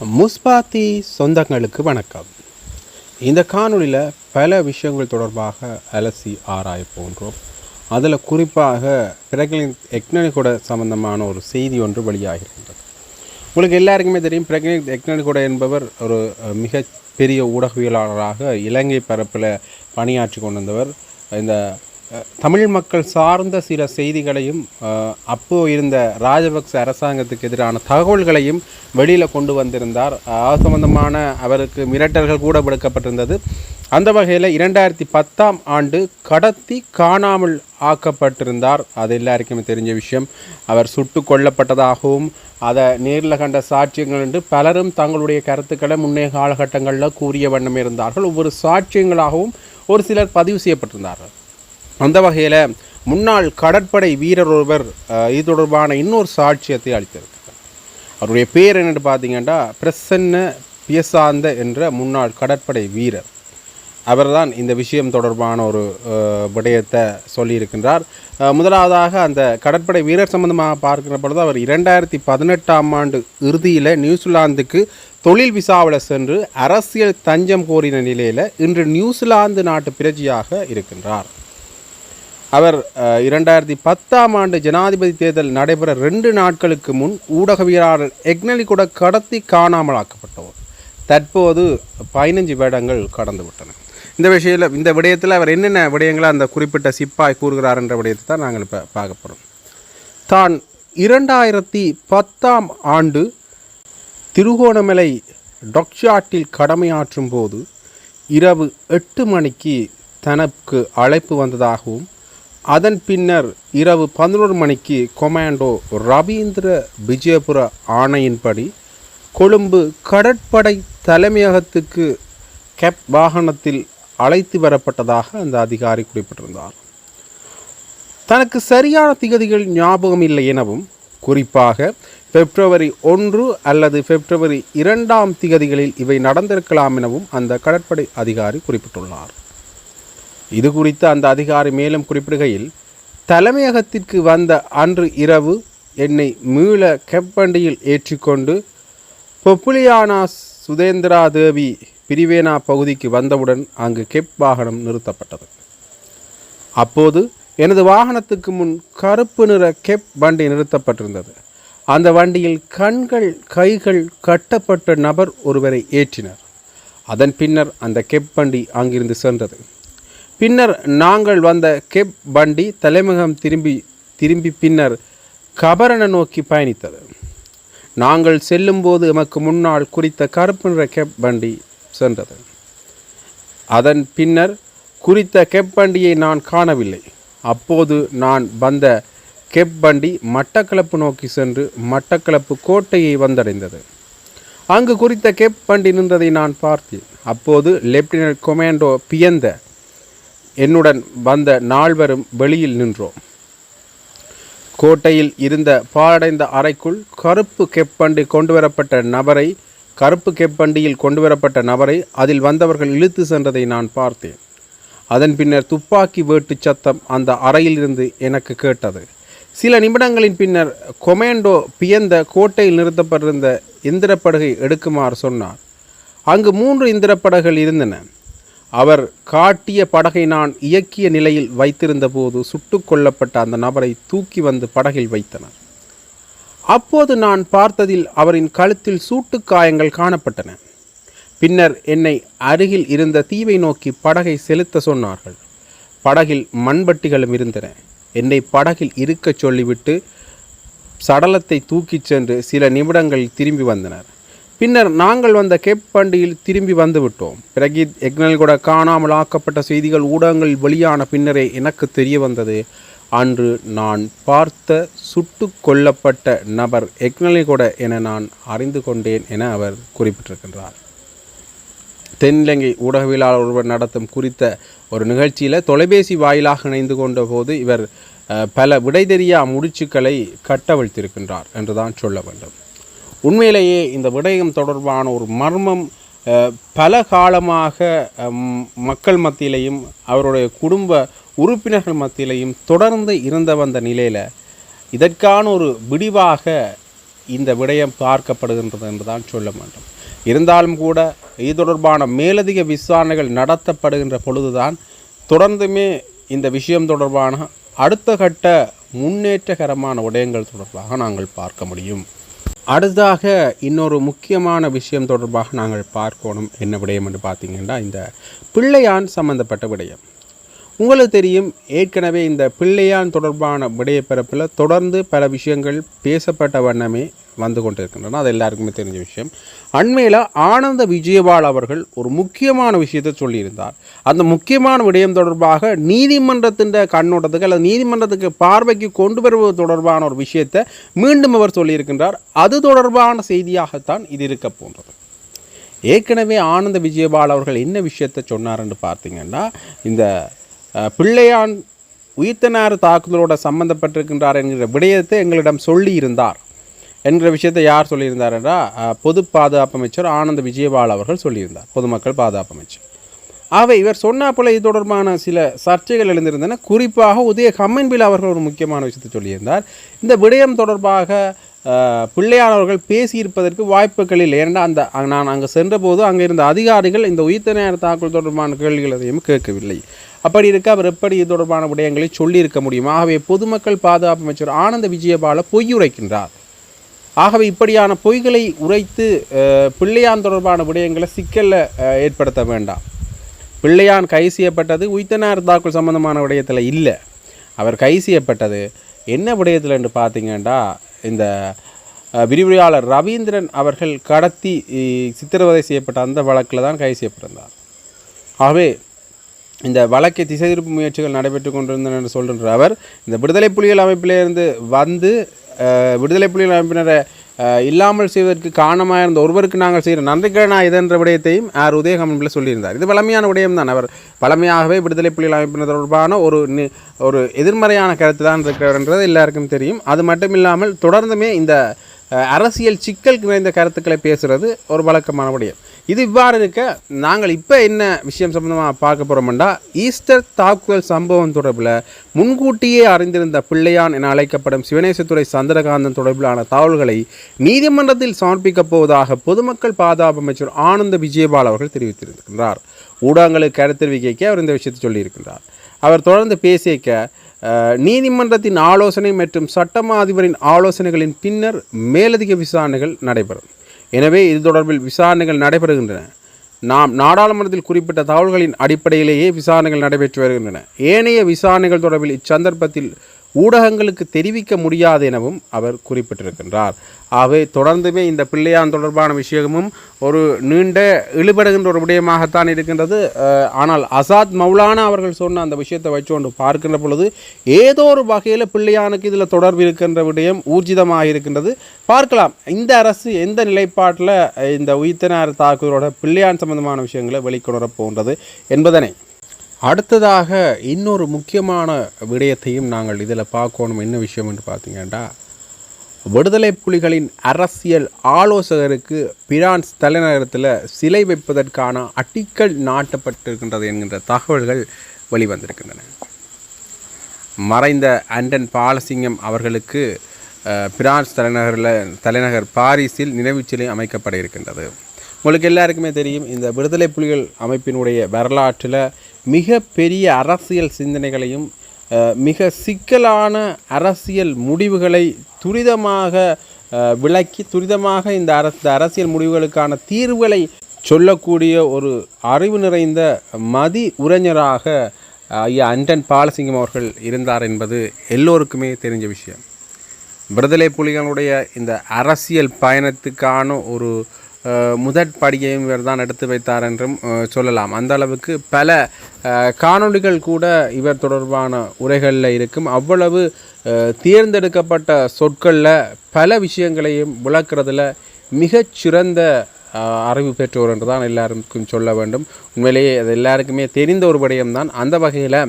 முஸ்பாத்தி சொந்தங்களுக்கு வணக்கம். இந்த காணொலியில் பல விஷயங்கள் தொடர்பாக அலசி ஆராய போன்றோம் அதில் குறிப்பாக பிரக்லின் எக்னனிகூட சம்பந்தமான ஒரு செய்தி ஒன்று வெளியாகிருக்கின்றது உங்களுக்கு எல்லாருக்குமே தெரியும் பிரக்லின் எக்னனிகூட என்பவர் ஒரு மிக பெரிய ஊடகவியலாளராக இலங்கை பரப்பில் பணியாற்றி கொண்டிருந்தவர். இந்த தமிழ் மக்கள் சார்ந்த சில செய்திகளையும் அப்போ இருந்த ராஜபக்ச அரசாங்கத்துக்கு எதிரான தகவல்களையும் வெளியில் கொண்டு வந்திருந்தார். அது சம்பந்தமான அவருக்கு மிரட்டல்கள் கூட விடுக்கப்பட்டிருந்தது. அந்த வகையில் இரண்டாயிரத்தி பத்தாம் ஆண்டு கடத்தி காணாமல் ஆக்கப்பட்டிருந்தார். அது எல்லாருக்குமே தெரிஞ்ச விஷயம். அவர் சுட்டு கொல்லப்பட்டதாகவும் அதை நேரில் கண்ட சாட்சியங்கள் என்று பலரும் தங்களுடைய கருத்துக்களை முன்னைய காலகட்டங்களில் கூறிய வண்ணம் இருந்தார்கள். ஒவ்வொரு சாட்சியங்களாகவும் ஒரு சிலர் பதிவு செய்யப்பட்டிருந்தார்கள். அந்த வகையில் முன்னாள் கடற்படை வீரர் ஒருவர் இது தொடர்பான இன்னொரு சாட்சியத்தை அளித்திருக்கிறார். அவருடைய பேர் என்னென்னு பார்த்தீங்கன்னா பிரசன்ன பியசாந்த என்ற முன்னாள் கடற்படை வீரர். அவர்தான் இந்த விஷயம் தொடர்பான ஒரு விடயத்தை சொல்லியிருக்கின்றார். முதலாவதாக அந்த கடற்படை வீரர் சம்பந்தமாக பார்க்கிற பொழுது அவர் இரண்டாயிரத்தி பதினெட்டாம் ஆண்டு இறுதியில் நியூசிலாந்துக்கு தொழில் விசாவில் சென்று அரசியல் தஞ்சம் கோரின நிலையில் இன்று நியூசிலாந்து நாட்டு பிரஜையாக இருக்கின்றார். அவர் இரண்டாயிரத்தி பத்தாம் ஆண்டு ஜனாதிபதி தேர்தல் நடைபெற ரெண்டு நாட்களுக்கு முன் ஊடகவியலாளர் எக்னலி கூட கடத்தி காணாமலாக்கப்பட்டவர். தற்போது பதினஞ்சு வேடங்கள் கடந்துவிட்டன இந்த விஷயத்தில் இந்த விடயத்தில் அவர் என்னென்ன விடயங்களை அந்த குறிப்பிட்ட சிப்பாய் கூறுகிறார் என்ற விடயத்தை தான் நாங்கள் இப்போ பார்க்க போகிறோம் தான் இரண்டாயிரத்தி பத்தாம் ஆண்டு திருகோணமலை டொக்ஷாட்டில் கடமையாற்றும் போது இரவு எட்டு மணிக்கு தனக்கு அழைப்பு வந்ததாகவும் அதன் பின்னர் இரவு பதினோரு மணிக்கு கொமாண்டோ ரவீந்திர விஜயபுர ஆணையின்படி கொழும்பு கடற்படை தலைமையகத்துக்கு கேப் வாகனத்தில் அழைத்து வரப்பட்டதாக அந்த அதிகாரி குறிப்பிட்டிருந்தார். தனக்கு சரியான திகதிகள் ஞாபகம் இல்லை எனவும் குறிப்பாக பிப்ரவரி ஒன்று அல்லது பிப்ரவரி இரண்டாம் திகதிகளில் இவை நடந்திருக்கலாம் எனவும் அந்த கடற்படை அதிகாரி குறிப்பிட்டுள்ளார். இது குறித்து அந்த அதிகாரி மேலும் குறிப்பிடுகையில் தலைமையகத்திற்கு வந்த அன்று இரவு என்னை மீள கெப்பண்டியில் ஏற்றிக்கொண்டு பொப்புலியானா சுதேந்திரா தேவி பிரிவேனா பகுதிக்கு வந்தவுடன் அங்கு கெப் வாகனம் நிறுத்தப்பட்டது. அப்போது எனது வாகனத்துக்கு முன் கருப்பு நிற கெப் வண்டி நிறுத்தப்பட்டிருந்தது. அந்த வண்டியில் கண்கள் கைகள் கட்டப்பட்ட நபர் ஒருவரை ஏற்றினர். அதன் பின்னர் அந்த கெப் வண்டி அங்கிருந்து சென்றது. பின்னர் நாங்கள் வந்த கெப் வண்டி தலைமுகம் திரும்பி திரும்பி பின்னர் கபரனை நோக்கி பயணித்தது. நாங்கள் செல்லும்போது எமக்கு முன்னால் குறித்த கருப்பு நிற கெப் வண்டி சென்றது. அதன் பின்னர் குறித்த கெப் வண்டியை நான் காணவில்லை. அப்போது நான் வந்த கெப் வண்டி மட்டக்களப்பு நோக்கி சென்று மட்டக்களப்பு கோட்டையை வந்தடைந்தது. அங்கு குறித்த கெப் வண்டி நின்றதை நான் பார்த்தேன். அப்போது லெப்டினன்ட் கொமாண்டோ பியந்த என்னுடன் வந்த நால்வரும் வெளியில் நின்றோம். கோட்டையில் இருந்த பாழடைந்த அறைக்குள் கருப்பு கெப்பண்டி கொண்டு வரப்பட்ட நபரை கருப்பு கெப்பண்டியில் கொண்டு வரப்பட்ட நபரை அதில் வந்தவர்கள் இழுத்து சென்றதை நான் பார்த்தேன். அதன் பின்னர் துப்பாக்கி வேட்டு சத்தம் அந்த அறையிலிருந்து எனக்கு கேட்டது. சில நிமிடங்களின் பின்னர் கொமேண்டோ பியந்த கோட்டையில் நிறுத்தப்பட்டிருந்த இந்திரப்படுகை எடுக்குமாறு சொன்னார். அங்கு மூன்று இந்திரப்படகுகள் இருந்தன. அவர் காட்டிய படகை நான் இயக்கிய நிலையில் வைத்திருந்தபோது சுட்டு கொல்லப்பட்ட அந்த நபரை தூக்கி வந்து படகில் வைத்தனர். அப்போது நான் பார்த்ததில் அவரின் கழுத்தில் சூட்டுக் காயங்கள் காணப்பட்டன. பின்னர் என்னை அருகில் இருந்த தீவை நோக்கி படகை செலுத்த சொன்னார்கள். படகில் மண்பட்டிகளும் இருந்தன. என்னை படகில் இருக்கச் சொல்லிவிட்டு சடலத்தை தூக்கிச் சென்று சில நிமிடங்களில் திரும்பி வந்தனர். பின்னர் நாங்கள் வந்த கேப் பண்டியில் திரும்பி வந்துவிட்டோம். பிரகித் எக்னல் கூட காணாமல் ஆக்கப்பட்ட செய்திகள் ஊடகங்களில் வெளியான பின்னரே எனக்கு தெரிய வந்தது. அன்று நான் பார்த்த சுட்டு கொல்லப்பட்ட நபர் எக்னலை கூட என நான் அறிந்து கொண்டேன் என அவர் குறிப்பிட்டிருக்கின்றார். தென்னிலங்கை ஊடகவியலாளர் ஒருவர் நடத்தும் குறித்த ஒரு நிகழ்ச்சியில் தொலைபேசி வாயிலாக இணைந்து கொண்ட போது இவர் பல விடை தெரியா முடிச்சுக்களை கட்டவிழ்த்திருக்கின்றார் என்றுதான் சொல்ல வேண்டும். உண்மையிலேயே இந்த விடயம் தொடர்பான ஒரு மர்மம் பல காலமாக மக்கள் மத்தியிலையும் அவருடைய குடும்ப உறுப்பினர்கள் மத்தியிலையும் தொடர்ந்து இருந்த வந்த நிலையில் இதற்கான ஒரு விடிவாக இந்த விடயம் பார்க்கப்படுகின்றது என்று தான் சொல்ல வேண்டும். இருந்தாலும் கூட இது தொடர்பான மேலதிக விசாரணைகள் நடத்தப்படுகின்ற பொழுதுதான் தொடர்ந்துமே இந்த விஷயம் தொடர்பான அடுத்த கட்ட முன்னேற்றகரமான விடயங்கள் தொடர்பாக நாங்கள் பார்க்க முடியும். அடுத்ததாக இன்னொரு முக்கியமான விஷயம் தொடர்பாக நாங்கள் பார்க்கணும் என்ன விடயம் என்று பார்த்தீங்கன்னா இந்த பிள்ளையான் சம்பந்தப்பட்ட விடயம். உங்களுக்கு தெரியும் ஏற்கனவே இந்த பிள்ளையான் தொடர்பான விடயப்பிறப்பில் தொடர்ந்து பல விஷயங்கள் பேசப்பட்ட வண்ணமே வந்து கொண்டிருக்கின்றன. அது எல்லாருக்குமே தெரிஞ்ச விஷயம். அண்மையில் ஆனந்த விஜயபால் அவர்கள் ஒரு முக்கியமான விஷயத்தை சொல்லியிருந்தார். அந்த முக்கியமான விடயம் தொடர்பாக நீதிமன்றத்தின் கண்ணோட்டத்துக்கு அல்லது நீதிமன்றத்துக்கு பார்வைக்கு கொண்டு வருவது தொடர்பான ஒரு விஷயத்தை மீண்டும் அவர் சொல்லியிருக்கின்றார். அது தொடர்பான செய்தியாகத்தான் இது இருக்க போன்றது. ஏற்கனவே ஆனந்த விஜயபால் அவர்கள் என்ன விஷயத்தை சொன்னார்ன்னு பார்த்தீங்கன்னா இந்த பிள்ளையான் உயிர்த்தனார் தாக்குதலோட சம்பந்தப்பட்டிருக்கின்றார் என்கிற விடயத்தை எங்களிடம் சொல்லி இருந்தார் என்கிற விஷயத்தை யார் சொல்லியிருந்தார் என்றால் பொது பாதுகாப்பு அமைச்சர் ஆனந்த விஜயபால் அவர்கள் சொல்லியிருந்தார் பொதுமக்கள் பாதுகாப்பு அமைச்சர். ஆகவே இவர் சொன்னா போல இது தொடர்பான சில சர்ச்சைகள் எழுந்திருந்தன. குறிப்பாக உதய கம்மன்பில் அவர்கள் ஒரு முக்கியமான விஷயத்தை சொல்லியிருந்தார். இந்த விடயம் தொடர்பாக பிள்ளையானவர்கள் பிள்ளையார் அவர்கள் பேசியிருப்பதற்கு வாய்ப்புகள் இல்லை. ஏன்னா அந்த நான் அங்கே சென்றபோது அங்கே இருந்த அதிகாரிகள் இந்த உயிர்த்தனையார் தாக்குதல் தொடர்பான கேள்விகள் எதையும் கேட்கவில்லை. அப்படி இருக்க அவர் எப்படி இது தொடர்பான விடயங்களை சொல்லியிருக்க முடியும்? ஆகவே பொதுமக்கள் பாதுகாப்பு அமைச்சர் ஆனந்த விஜயபால பொய்யுரைக்கின்றார். ஆகவே இப்படியான பொய்களை உரைத்து பிள்ளையான் தொடர்பான விடயங்களை சிக்கலில் ஏற்படுத்த வேண்டாம். பிள்ளையான் கை செய்யப்பட்டது உய்தனார் தாக்குதல் சம்பந்தமான விடயத்தில் இல்லை. அவர் கை செய்யப்பட்டது என்ன விடயத்தில் என்று பார்த்தீங்கன்னா இந்த விரிவுரையாளர் ரவீந்திரன் அவர்கள் கடத்தி சித்திரவதை செய்யப்பட்ட அந்த வழக்கில் தான் கை செய்யப்பட்டிருந்தார் ஆகவே இந்த வழக்கை திசை திருப்பு முயற்சிகள் நடைபெற்று கொண்டிருந்தன என்று சொல்கின்ற அவர் இந்த விடுதலை புலிகள் அமைப்பிலிருந்து வந்து விடுதலை புலிகள் அமைப்பினரை இல்லாமல் செய்வதற்கு காரணமாக இருந்த ஒருவருக்கு நாங்கள் செய்கிற நன்றிக்கடனா இதென்ற விடயத்தையும் ஆர். உதயகமன்பில் சொல்லியிருந்தார். இது பழமையான விடயம் தான். அவர் பழமையாகவே விடுதலை புலிகள் அமைப்பினர் தொடர்பான ஒரு ஒரு எதிர்மறையான கருத்து தான் இருக்கிறன்றது எல்லாருக்கும் தெரியும். அது மட்டும் இல்லாமல் தொடர்ந்துமே இந்த அரசியல் சிக்கல் நிறைந்த கருத்துக்களை பேசுகிறது ஒரு வழக்கமான விடயம். இது இவ்வாறு இருக்க நாங்கள் இப்போ என்ன விஷயம் சம்பந்தமாக பார்க்க போகிறோம்டா ஈஸ்டர் தாக்குதல் சம்பவம் தொடர்பில் முன்கூட்டியே அறிந்திருந்த பிள்ளையான் என அழைக்கப்படும் சிவனேசத்துறை சந்திரகாந்தன் தொடர்பிலான தகவல்களை நீதிமன்றத்தில் சமர்ப்பிக்கப் போவதாக பொதுமக்கள் பாதுகாப்பு அமைச்சர் ஆனந்த விஜயபால் அவர்கள் தெரிவித்திருக்கின்றார். ஊடகங்களுக்கு கருத்து தெரிவிக்க அவர் இந்த விஷயத்தை சொல்லியிருக்கின்றார். அவர் தொடர்ந்து பேசியிருக்க நீதிமன்றத்தின் ஆலோசனை மற்றும் சட்டமா அதிபரின் ஆலோசனைகளின் பின்னர் மேலதிக விசாரணைகள் நடைபெறும். எனவே இது தொடர்பில் விசாரணைகள் நடைபெறுகின்றன. நாம் நாடாளுமன்றத்தில் குறிப்பிட்ட தகவல்களின் அடிப்படையிலேயே விசாரணைகள் நடைபெற்று வருகின்றன. ஏனைய விசாரணைகள் தொடர்பில் இச்சந்தர்ப்பத்தில் ஊடகங்களுக்கு தெரிவிக்க முடியாது எனவும் அவர் குறிப்பிட்டிருக்கின்றார். ஆகவே தொடர்ந்துமே இந்த பிள்ளையான் தொடர்பான விஷயமும் ஒரு நீண்ட இழுபடுகின்ற ஒரு விடயமாகத்தான் இருக்கின்றது. ஆனால் அசாத் மௌலானா அவர்கள் சொன்ன அந்த விஷயத்தை வச்சுக்கொண்டு பார்க்கின்ற பொழுது ஏதோ ஒரு வகையில் பிள்ளையானுக்கு இதில் தொடர்பு இருக்கின்ற விடயம் ஊர்ஜிதமாக இருக்கின்றது பார்க்கலாம். இந்த அரசு எந்த நிலைப்பாட்டில் இந்த உயிர்த்தினார் தாக்குதலோட பிள்ளையான் சம்பந்தமான விஷயங்களை வெளிக்கொணரப் போன்றது என்பதனை. அடுத்ததாக இன்னொரு முக்கியமான விடயத்தையும் நாங்கள் இதில் பார்க்கணும். என்ன விஷயம் என்று பார்த்தீங்கன்னா விடுதலை புலிகளின் அரசியல் ஆலோசகருக்கு பிரான்ஸ் தலைநகரத்தில் சிலை வைப்பதற்கான அட்டிக்கல் நாட்டப்பட்டிருக்கின்றது என்கின்ற தகவல்கள் வெளிவந்திருக்கின்றன. மறைந்த அண்டன் பாலசிங்கம் அவர்களுக்கு பிரான்ஸ் தலைநகரில் தலைநகர் பாரிஸில் நினைவுச் சிலை அமைக்கப்பட இருக்கின்றது. உங்களுக்கு எல்லாருக்குமே தெரியும் இந்த விடுதலை புலிகள் அமைப்பினுடைய வரலாற்றில் மிக பெரிய அரசியல் சிந்தனைகளையும் மிக சிக்கலான அரசியல் முடிவுகளை துரிதமாக விளக்கி துரிதமாக இந்த அரசு இந்த அரசியல் முடிவுகளுக்கான தீர்வுகளை சொல்லக்கூடிய ஒரு அறிவு நிறைந்த மதி உரைஞராக ஐயா அண்டன் பாலசிங்கம் அவர்கள் இருந்தார் என்பது எல்லோருக்குமே தெரிஞ்ச விஷயம். விடுதலை புலிகளுடைய இந்த அரசியல் பயணத்துக்கான ஒரு முதற் படியையும் இவர் தான் எடுத்து வைத்தார் என்றும் சொல்லலாம். அந்த அளவுக்கு பல காணொளிகள் கூட இவர் தொடர்பான உரைகளில் இருக்கும். அவ்வளவு தேர்ந்தெடுக்கப்பட்ட சொற்களில் பல விஷயங்களையும் விளக்குறதுல மிகச்சிறந்த அறிவு பெற்றோர் என்று தான் எல்லாருக்கும் சொல்ல வேண்டும். உண்மையிலேயே அது எல்லாருக்குமே தெரிந்த ஒரு விடயம்தான். அந்த வகையில்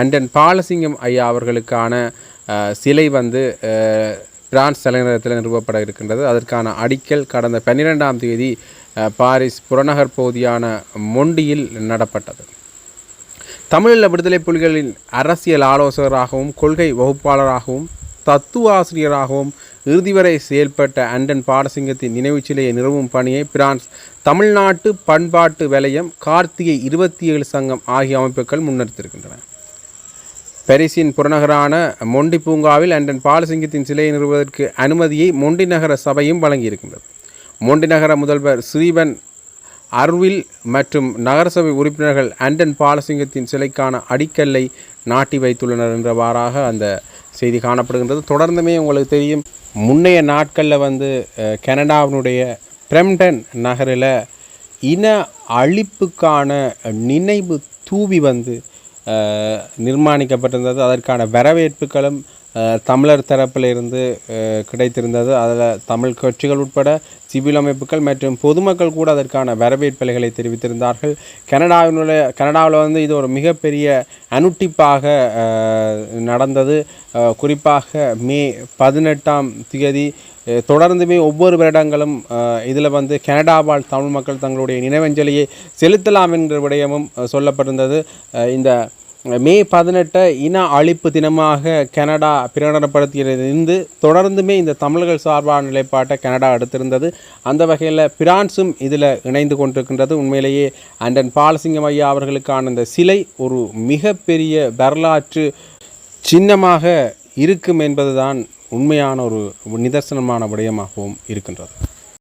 அண்டன் பாலசிங்கம் ஐயா அவர்களுக்கான சிலை வந்து பிரான்ஸ் தலைநகரத்தில் நிறுவப்பட இருக்கின்றது. அதற்கான அடிக்கல் கடந்த பன்னிரெண்டாம் தேதி பாரிஸ் புறநகர் பகுதியான மொண்டியில் நடப்பட்டது. தமிழில் விடுதலை புலிகளின் அரசியல் ஆலோசகராகவும் கொள்கை வகுப்பாளராகவும் தத்துவ ஆசிரியராகவும் இறுதி வரை செயல்பட்ட அண்டன் பாடசிங்கத்தின் நினைவுச் சிலையை நிறுவும் பணியை பிரான்ஸ் தமிழ்நாட்டு பண்பாட்டு வலயம் கார்த்திகை இருபத்தி ஏழு சங்கம் ஆகிய அமைப்புகள் முன்னெடுத்திருக்கின்றன. பெரிசின் புறநகரான மொண்டி பூங்காவில் அண்டன் பாலசிங்கத்தின் சிலையை நிறுவதற்கு அனுமதியை மொண்டி நகர சபையும் வழங்கியிருக்கின்றது. மொண்டி நகர முதல்வர் ஸ்ரீவன் அர்வில் மற்றும் நகரசபை உறுப்பினர்கள் அண்டன் பாலசிங்கத்தின் சிலைக்கான அடிக்கல்லை நாட்டி வைத்துள்ளனர் என்றவாறாக அந்த செய்தி காணப்படுகின்றது. தொடர்ந்துமே உங்களுக்கு தெரியும் முன்னைய நாட்களில் வந்து கனடாவினுடைய பிரம்டன் நகரில் இன அழிப்புக்கான நினைவு தூவி வந்து நிர்மாணிக்கப்பட்டிருந்தது. அதற்கான வரவேற்புகளும் தமிழர் தரப்பில் இருந்து கிடைத்திருந்தது. அதில் தமிழ் கட்சிகள் உட்பட சிவில் அமைப்புகள் மற்றும் பொதுமக்கள் கூட அதற்கான வரவேற்பலைகளை தெரிவித்திருந்தார்கள். கனடாவினுடைய கனடாவில் வந்து இது ஒரு மிகப்பெரிய அனுட்டிப்பாக நடந்தது. குறிப்பாக மே பதினெட்டாம் தேதி தொடர்ந்துமே ஒவ்வொரு வருடங்களும் இதில் வந்து கனடாவால் தமிழ் மக்கள் தங்களுடைய நினைவஞ்சலியை செலுத்தலாம் என்ற விடயமும் சொல்லப்பட்டிருந்தது. இந்த மே பதினெட்டை இன அழிப்பு தினமாக கனடா பிரகடனப்படுத்தியிருந்து தொடர்ந்துமே இந்த தமிழர்கள் சார்பான நிலைப்பாட்டை கனடா எடுத்திருந்தது. அந்த வகையில் பிரான்ஸும் இதில் இணைந்து கொண்டிருக்கின்றது. உண்மையிலேயே அண்டன் பாலசிங்கம் ஐயா அவர்களுக்கான இந்த சிலை ஒரு மிகப்பெரிய வரலாற்று சின்னமாக இருக்கும் என்பதுதான் உண்மையான ஒரு நிதர்சனமான விடயமாகவும் இருக்கின்றது.